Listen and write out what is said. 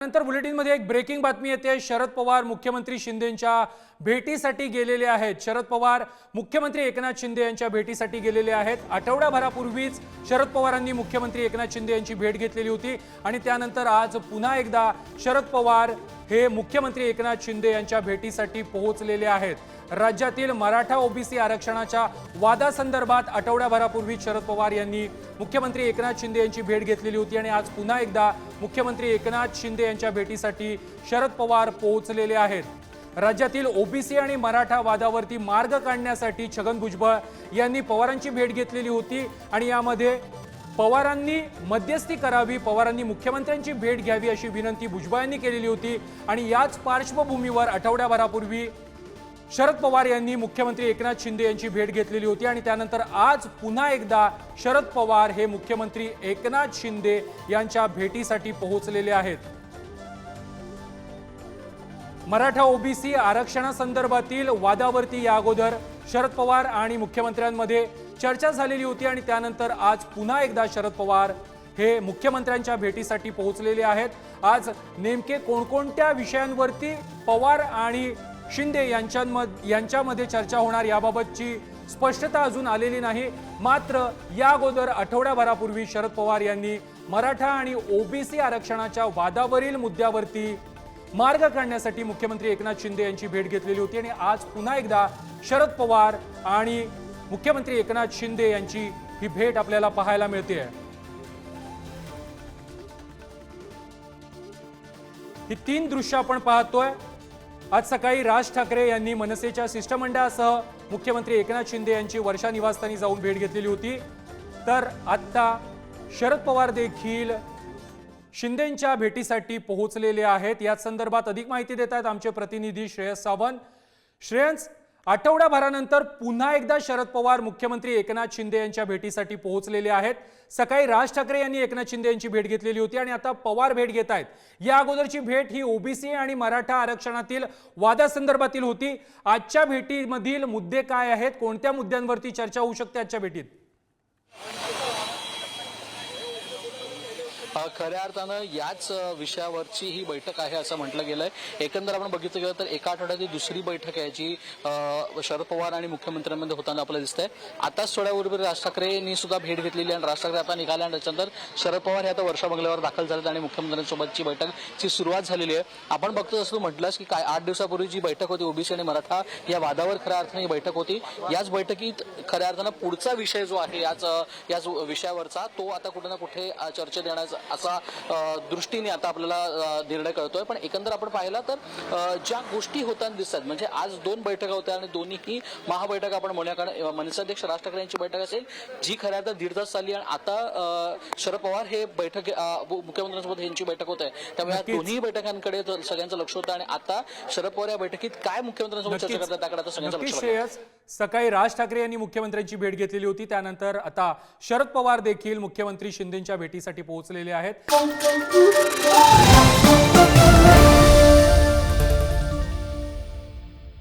नंतर बुलेटिनमध्ये एक ब्रेकिंग बातमी येते. शरद पवार मुख्यमंत्री शिंदेंच्या भेटीसाठी गेलेले आहेत. शरद पवार मुख्यमंत्री एकनाथ शिंदे यांच्या भेटीसाठी गेलेले आहेत. आठवड्याभरापूर्वीच शरद पवारांनी मुख्यमंत्री एकनाथ शिंदे यांची भेट घेतलेली होती आणि त्यानंतर आज पुन्हा एकदा शरद पवार हे मुख्यमंत्री एकनाथ शिंदे यांच्या भेटीसाठी पोहोचलेले आहेत. राज्यातील मराठा ओबीसी आरक्षणाच्या वादासंदर्भात आठवड्याभरापूर्वी शरद पवार यांनी मुख्यमंत्री एकनाथ शिंदे यांची भेट घेतलेली होती आणि आज पुन्हा एकदा मुख्यमंत्री एकनाथ शिंदे यांच्या भेटीसाठी शरद पवार पोहोचलेले आहेत. राज्यातील ओबीसी आणि मराठा वादावरती मार्ग काढण्यासाठी छगन भुजबळ यांनी पवारांची भेट घेतलेली होती आणि यामध्ये पवारांनी मध्यस्थी करावी पवारांनी मुख्यमंत्र्यांची भेट घ्यावी अशी विनंती भुजबळ यांनी केलेली होती. आणि याच पार्श्वभूमीवर आठवड्याभरापूर्वी शरद पवार यांनी मुख्यमंत्री एकनाथ शिंदे यांची भेट घेतलेली होती आणि त्यानंतर आज पुन्हा एकदा शरद पवार हे मुख्यमंत्री एकनाथ शिंदे यांच्या भेटीसाठी पोहोचलेले आहेत. मराठा ओबीसी आरक्षणासंदर्भातील वादावरती या अगोदर शरद पवार आणि मुख्यमंत्र्यांमध्ये चर्चा झालेली होती आणि त्यानंतर आज पुन्हा एकदा शरद पवार हे मुख्यमंत्र्यांच्या भेटीसाठी पोहोचलेले आहेत. आज नेमके कोणकोणत्या विषयांवरती पवार आणि शिंदे यांच्यामध्ये यांच्यामध्ये चर्चा होणार याबाबतची स्पष्टता अजून आलेली नाही. मात्र या अगोदर आठवड्याभरापूर्वी शरद पवार यांनी मराठा आणि ओबीसी आरक्षणाच्या वादावरील मुद्द्यावरती मार्ग काढण्यासाठी मुख्यमंत्री एकनाथ शिंदे यांची भेट घेतलेली होती आणि आज पुन्हा एकदा शरद पवार आणि मुख्यमंत्री एकनाथ शिंदे यांची ही भेट आपल्याला पाहायला मिळते आहे ही तीन दृश्य आपण पाहतोय. आज सकाळी राज ठाकरे यांनी मनसेच्या शिष्टमंडळासह मुख्यमंत्री एकनाथ शिंदे यांची वर्षा निवासस्थानी जाऊन भेट घेतलेली होती. तर आत्ता शरद पवार देखील शिंदेंच्या भेटीसाठी पोहोचलेले आहेत. याच संदर्भात अधिक माहिती देत आहेत आमचे प्रतिनिधी श्रेयस सावंत. श्रेयस आठवड्याभरानंतर पुन्हा एकदा शरद पवार मुख्यमंत्री एकनाथ शिंदे यांच्या भेटीसाठी पोहोचलेले आहेत. सकाळी राज ठाकरे यांनी एकनाथ शिंदे यांची भेट घेतलेली होती आणि आता पवार भेट घेत आहेत. या अगोदरची भेट ही ओबीसी आणि मराठा आरक्षणातील वादासंदर्भातील होती. आजच्या भेटीमधील मुद्दे काय आहेत? कोणत्या मुद्द्यांवरती चर्चा होऊ शकते आजच्या भेटीत? खऱ्या अर्थानं याच विषयावरची ही बैठक आहे असं म्हटलं गेलंय. एकंदर आपण बघितलं गेलं तर एका आठवड्याची दुसरी बैठक आहे जी शरद पवार आणि मुख्यमंत्र्यांमध्ये होताना आपल्याला दिसतंय. आताच थोड्यापूर्वी राज ठाकरेंनी सुद्धा भेट घेतलेली आणि राज ठाकरे आता निघाल्या आणि त्याच्यानंतर शरद पवार हे आता वर्षा बंगल्यावर दाखल झालेत आणि मुख्यमंत्र्यांसोबतची बैठकची सुरुवात झालेली आहे. आपण बघतो असं तू म्हटलंस की काय आठ दिवसापूर्वी जी बैठक होती ओबीसी आणि मराठा या वादावर खऱ्या अर्थाने ही बैठक होती. याच बैठकीत खऱ्या अर्थानं पुढचा विषय जो आहे याच याच विषयावरचा तो आता कुठे ना कुठे चर्चेत येण्याचा असा दृष्टीने आता आपल्याला निर्णय कळतोय. पण एकंदर आपण पाहिला तर ज्या गोष्टी होताना दिसतात म्हणजे आज दोन बैठका होत्या आणि दोन्हीही महाबैठक आपण म्हणूया कारण अ, मनसे अध्यक्ष राज ठाकरे यांची बैठक असेल जी खऱ्या अर्थात दीड तास चालली आणि आता शरद पवार हे बैठक मुख्यमंत्र्यांसोबत यांची बैठक होत. आहे त्यामुळे या. दोन्ही बैठकांकडे तर सगळ्यांचं लक्ष होतं आणि आता शरद पवार या बैठकीत काय मुख्यमंत्र्यांसोबत चर्चा करतात त्याकडे आता सगळ्यांचं लक्ष सकाळी राज ठाकरे यांनी मुख्यमंत्र्यांची भेट घेतलेली होती. त्यानंतर आता शरद पवार देखील मुख्यमंत्री शिंदेच्या भेटीसाठी पोहोचलेले आहेत.